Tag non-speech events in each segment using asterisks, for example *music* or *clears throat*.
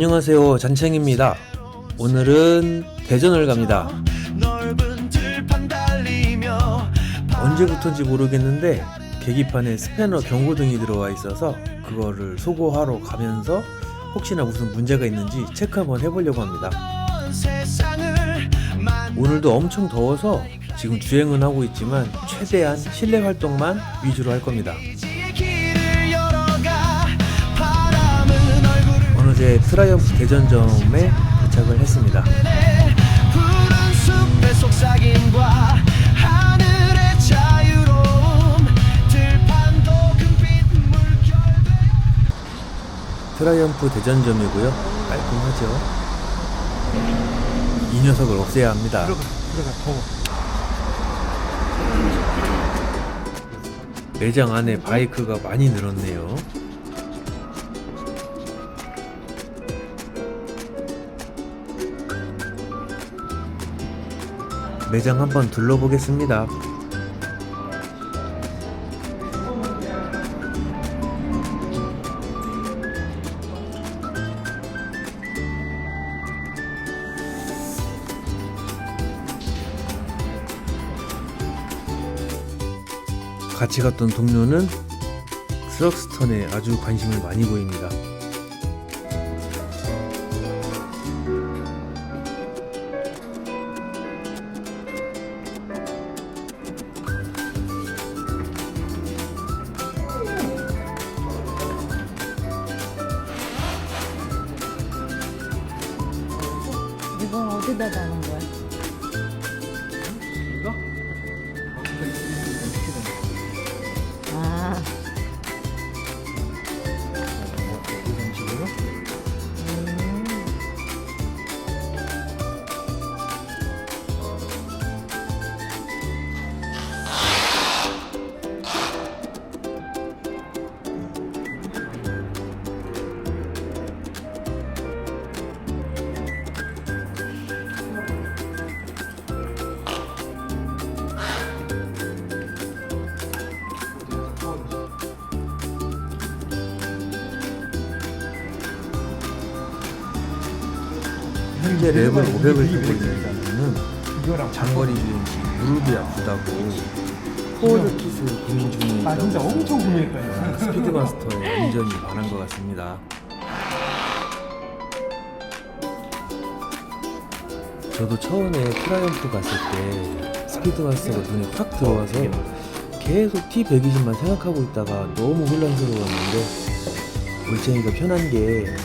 안녕하세요. 잔챙입니다. 오늘은 대전을 갑니다. 언제부턴지 모르겠는데 계기판에 스패너 경고등이 들어와 있어서 그거를 소거하러 가면서 혹시나 무슨 문제가 있는지 체크 한번 해보려고 합니다. 오늘도 엄청 더워서 지금 주행은 하고 있지만 최대한 실내 활동만 위주로 할 겁니다 어느새 트라이언프 대전점에 도착을 했습니다. 트라이언프 대전점이고요. 깔끔하죠? 이 녀석을 없애야 합니다. 매장 안에 바이크가 많이 늘었네요 매장 한번 둘러보겠습니다 같이 갔던 동료는 스럭스턴에 아주 관심을 많이 보입니다. 현재 랩을 500을 타고 있는 이유는 장거리 주행시 무릎이 아프다고 포워드 킷을 고민 중에 아 진짜 있다고 엄청 고민했다. 스피드마스터의 운전이 반한 것 같습니다. 저도 처음에 트라이언프 갔을 때 스피드마스터가 눈에 확 들어와서 계속 T120만 생각하고 있다가 너무 혼란스러웠는데 올챙이가 편한 게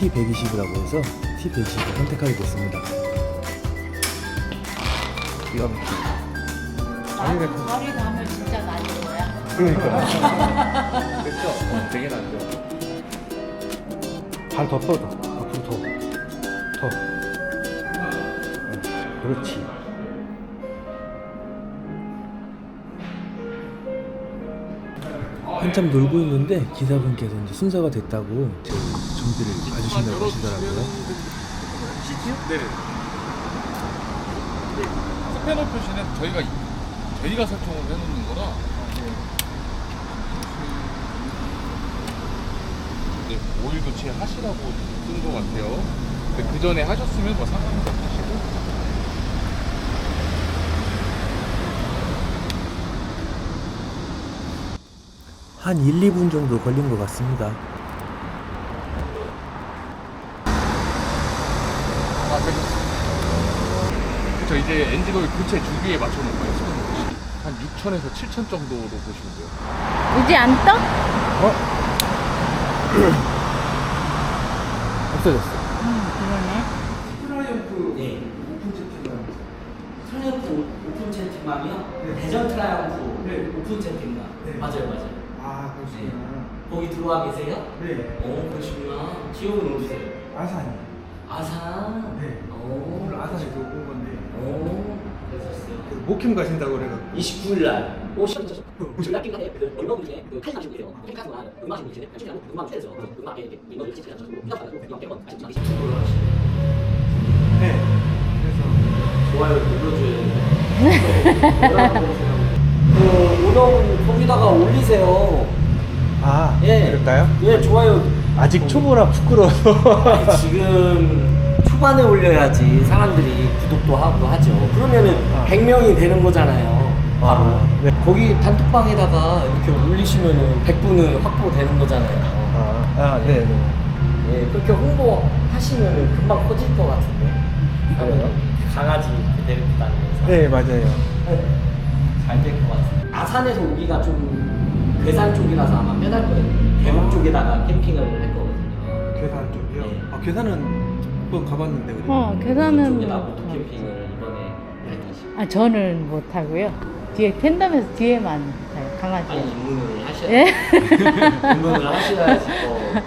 T120이라고 해서 T120을 선택하게 됐습니다. 기가 막히다. 머리 가면 진짜 나는 거야. 그러니까 *laughs* 됐죠? 어, 되게 낫죠. 발더 뻗어. 앞으로 더. 더. 응, 그렇지. 한참 놀고 있는데 기사분께서 이제 순서가 됐다고 제 준비를 봐주신다고 하시더라고요. 네네. 스패너 표시는 저희가 저희가 설정을 해놓는 거라. 네, 오일 교체 하시라고 쓴 것 같아요. 근데 그 전에 하셨으면 뭐 상관은 없으시고. 한 1, 2분 정도 걸린 것 같습니다. 아, 되셨습니다. 그쵸, 이제 엔진 오일 교체 주기에 맞춰놓은 거예요. 한 6천에서 7천 정도로 보시면 돼요. 이제 안 떠? *clears throat* 없어졌어. 응, 그러네. 네, 오픈 채팅방. 트라이언프 오픈 채팅방이요? 대전 트라이언프 오픈 채팅방. 맞아요, 맞아요. 아 그러시구나. 거기 들어와 계세요? 네. 어, 그러시구나. 지역은 어디세요? 아산이. 아산. 네. 오, 오늘 아산에 그온 건데 오, 그 목힘 가신다고 그래가지고. 29일 날 오시죠. 주일 끼가 해. 얼마 분이네. 그칼 마시고 계세요. 칼 가서 음악 마시고 계시네. 충분히 음악 때려서 음악에 이렇게 이거 이렇게 찍어서 그냥 가지고 그냥 빼고 같이 마시고 투표를 하시고. 네. 그래서 좋아요 눌러줘야 되는데. 그 오너분 거기다가 올리세요. 아 예. 그럴까요? 예, 좋아요 아직 초보라 부끄러워서. 지금 초반에 올려야지 사람들이 구독도 하고 하죠. 그러면은 100명이 되는 거잖아요. 바로. 아, 네. 거기 단톡방에다가 이렇게 올리시면은 100분은 확보되는 거잖아요. 아, 아, 네, 네. 예, 그렇게 홍보하시면은 금방 커질 것 같은데. 그래요? 강아지 데리고 다니면서. 네, 맞아요. *laughs* 잘 될 것 같아요. 아산에서 오기가 좀 괴산 쪽이라서 아마 편할 거예요. 계곡 쪽에다가 캠핑을 할 거거든요. 괴산 쪽이요? 네. 아, 괴산은 한 번 가봤는데, 그래. 어, 계산은 보통 캠핑을 이번에. 아 저는 못 하고요. 뒤에 팬덤에서 뒤에만 타요. 강아지. 아니 입문을 하셔야 예? *laughs* 입문을 하셔야지 또.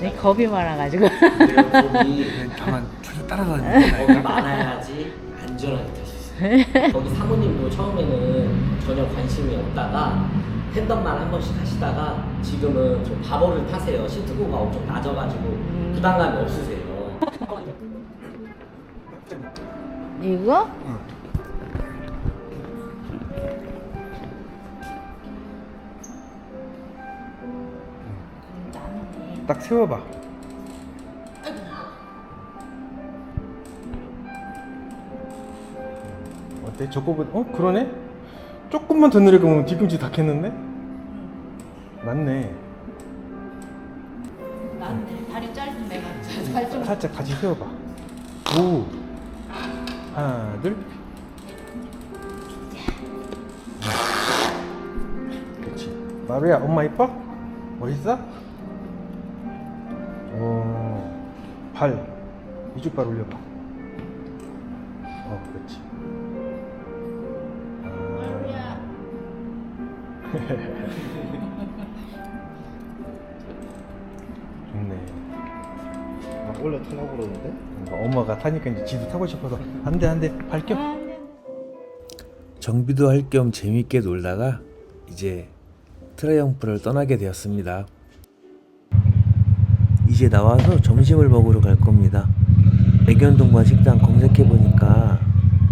네, 겁이 많아가지고. *laughs* 거기 가만 쭉 따라다니는 겁이 많아야지 안전하게 탈 수 있어요. 거기 사모님도 처음에는 전혀 관심이 없다가 팬덤만 한 번씩 하시다가 지금은 좀 바보를 타세요. 시트고가 엄청 낮아가지고 부담감이 없으세요. 이거? 딱 세워봐. 어때? 저거보다 어 그러네? 조금만 더 내려가면 뒤꿈치 다 캤는데? 맞네. 난 다리 짧은 내가 살좀 살짝 같이 세워봐. 오. 하나, 둘. 그렇지. 마루야, 엄마 이뻐? 멋있어? 오. 발. 이쪽 발 올려봐. 어, 그렇지. 아. 좋네. *laughs* 원래 타려고 그러는데? 엄마가 타니까 이제 지도 타고 싶어서 안 돼 안 돼 밝혀 정비도 할 겸 재밌게 놀다가 이제 트라이언프를 떠나게 되었습니다. 이제 나와서 점심을 먹으러 갈 겁니다. 애견동반 식당 검색해 보니까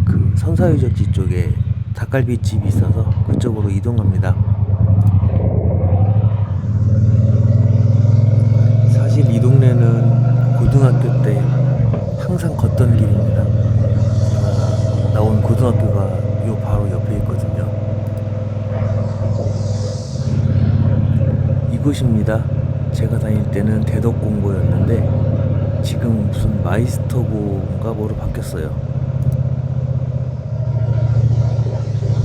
그 선사유적지 쪽에 닭갈비 집이 있어서 그쪽으로 이동합니다. 사실 이 동네는 고등학교 때 항상 걷던 길입니다. 제가 나온 고등학교가 요 바로 옆에 있거든요. 이곳입니다. 제가 다닐 때는 대덕공고였는데 지금 무슨 마이스터고인가 뭐로 바뀌었어요.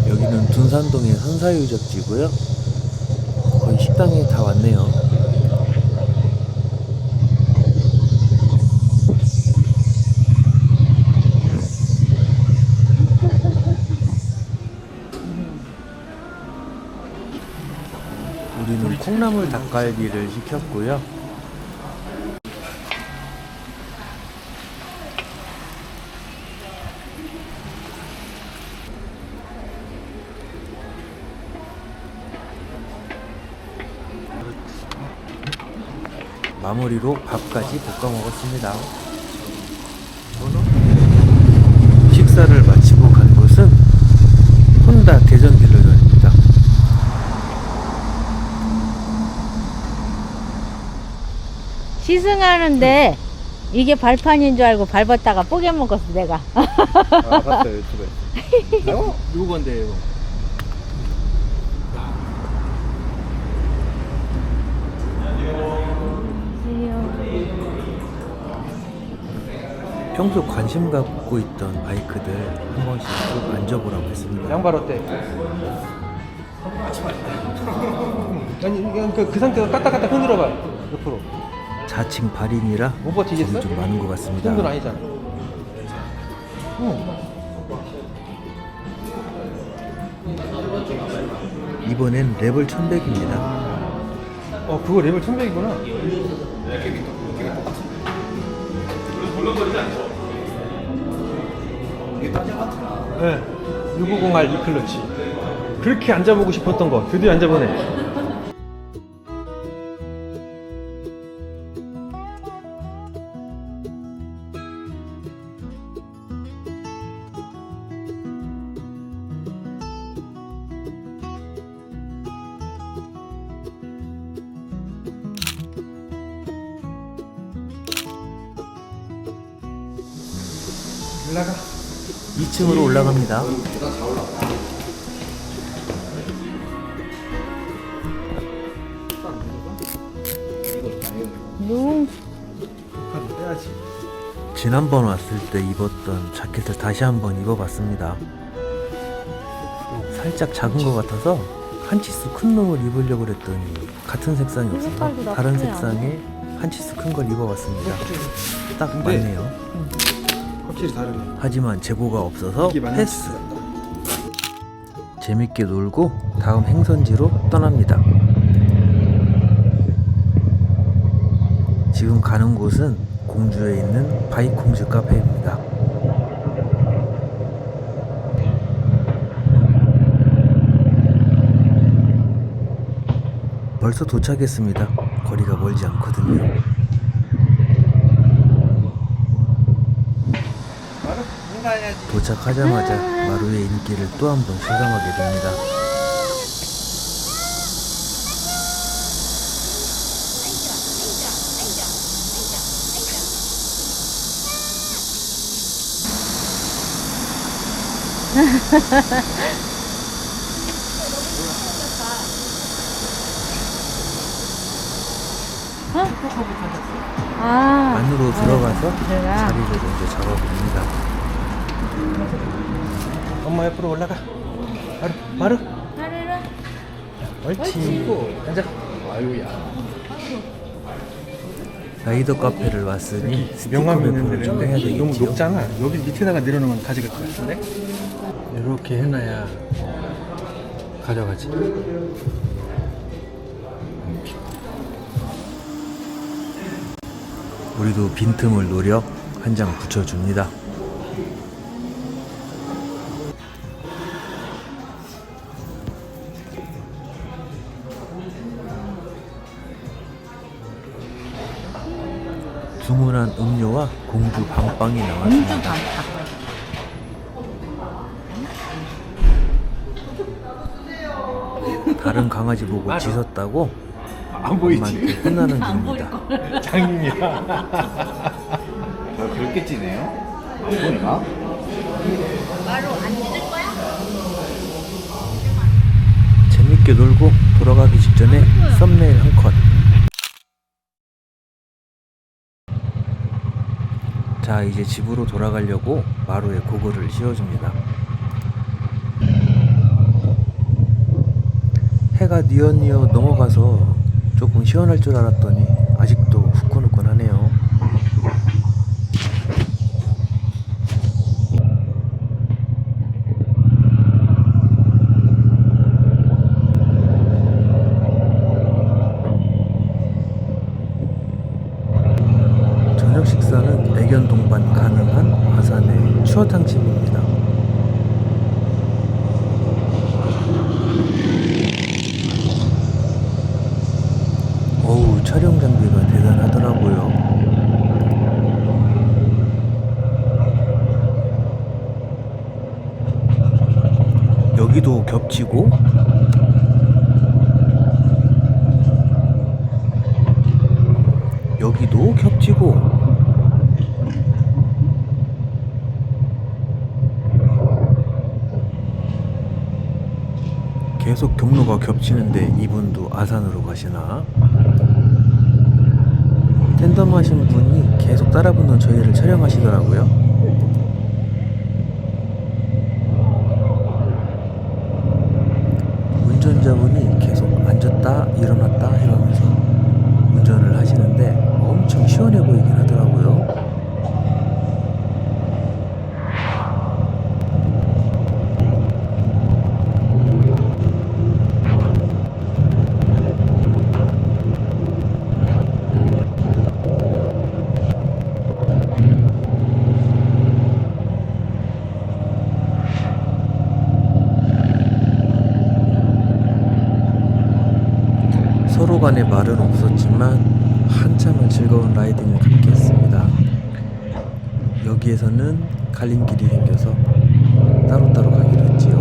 여기는 둔산동의 선사유적지고요. 거의 식당에 다 왔네요. 콩나물 닭갈비를 시켰고요. 마무리로 밥까지 볶아 먹었습니다. 식사를 마치고 간 곳은 혼다 대전 갤러리입니다. 시승하는데 이게 발판인 줄 알고 밟았다가 뽀개 먹었어 내가. 아, 봤어요, 유튜브에. *laughs* 어? 누구 건데요? 평소 관심 갖고 있던 바이크들 한 번씩 쭉 앉아보라고 했습니다. 양발 어때? 아니 그냥 그, 그 상태에서 까딱까딱 흔들어봐 옆으로 자칭 발인이라 못 버티겠어? 겁이 좀 많은 것그 같습니다. 정도는 아니잖아 응. 이번엔 레벨 1100입니다. 어 그거 레벨 1100이구나 네 650R 이클러치 그렇게 앉아보고 싶었던 거 드디어 앉아보네 올라갑니다. 누 지난번 왔을 때 입었던 자켓을 다시 한번 입어봤습니다. 살짝 작은 것 같아서 한 치수 큰 놈을 입으려고 그랬더니 같은 색상이 없어서 색깔도 다른 나쁘지. 색상의 한 치수 큰 걸 입어봤습니다. 딱 맞네요. 확실히 다르네. 하지만 재고가 없어서 이게 맞는 패스. 재밌게 놀고 다음 행선지로 떠납니다. 지금 가는 곳은 공주에 있는 바이콩즈 카페입니다. 벌써 도착했습니다. 거리가 멀지 않거든요. 도착하자마자 마루의 인기를 또 한 번 실감하게 됩니다. 아 안으로 들어가서 들어가. 자리를 먼저 잡아봅니다. 엄마 옆으로 올라가. 마루, 마루. 하루를 옳지. 앉아. 라이더 카페를 왔으니 명함 스티커 있는 배포를 좀 해야 데는 너무 되겠지요. 높잖아. 여기 밑에다가 내려놓으면 가져갈 것 같은데? 이렇게 해놔야 가져가지. 우리도 빈틈을 노려 한 장 붙여줍니다. 주문한 음료와 공주 밤빵이 나왔습니다. 다른 강아지 보고 짖었다고 안 엄마한테 혼나는 중입니다. 장인이야. 저 그렇게 찌네요? 안 보이나? 재밌게 놀고 돌아가기 직전에 썸네일 한 컷. 자, 이제 집으로 돌아가려고 마루에 고글을 씌워줍니다. 해가 뉘엿뉘엿 넘어가서 조금 시원할 줄 알았더니 아직도 후끈후끈하네요. 저녁 식사는 애견 동반 가능한 아산의 추어탕 집입니다. 어우 촬영 장비가 대단하더라고요. 여기도 겹치고 여기도 겹치고 계속 경로가 겹치는데 이분도 아산으로 가시나? 텐덤 하신 분이 계속 따라붙는 저희를 촬영하시더라고요. 운전자분이 계속 앉았다 일어났다 해가면서 운전을 하시는데 엄청 시원해 보이긴 하더라고요. 서로 간에 말은 없었지만 한참을 즐거운 라이딩을 함께 했습니다. 여기에서는 갈림길이 생겨서 따로따로 가기로 했지요.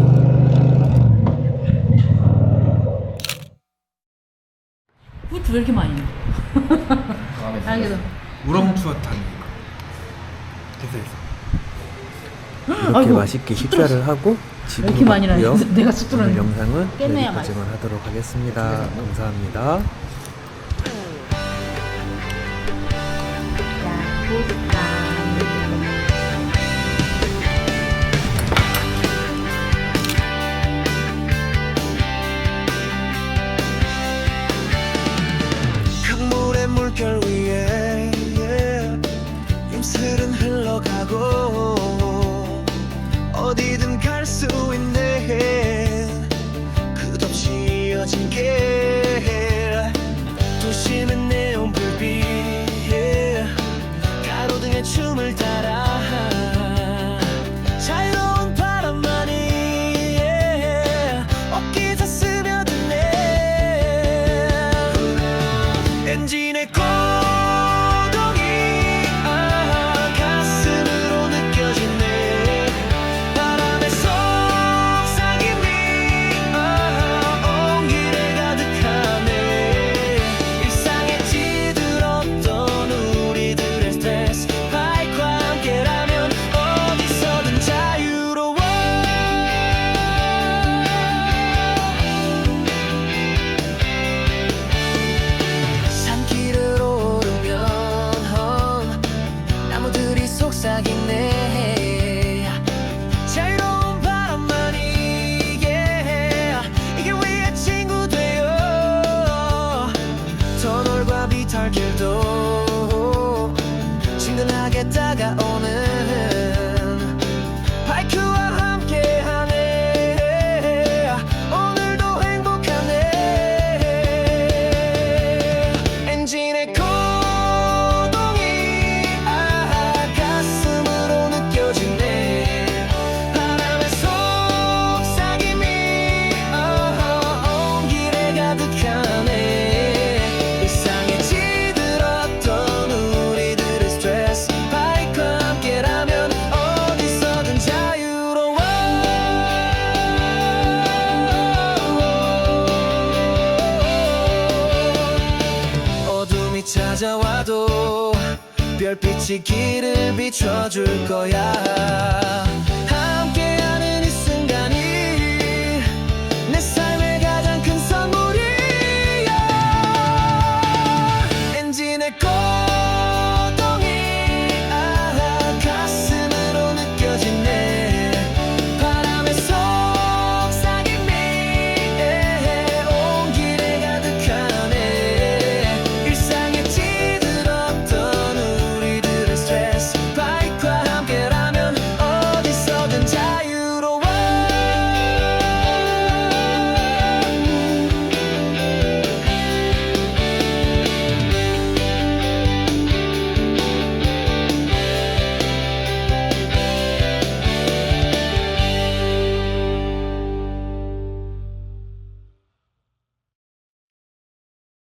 후추 왜 이렇게 많이 넣어? *laughs* 알겠어. 우렁추어탕. 됐어, 됐어. 이렇게 아이고, 맛있게 식사를 하고 집으로 가고요. 오늘 영상은 깨매야 여기까지만 하도록 하겠습니다. 네. 감사합니다. 별빛이 길을 비춰줄 거야.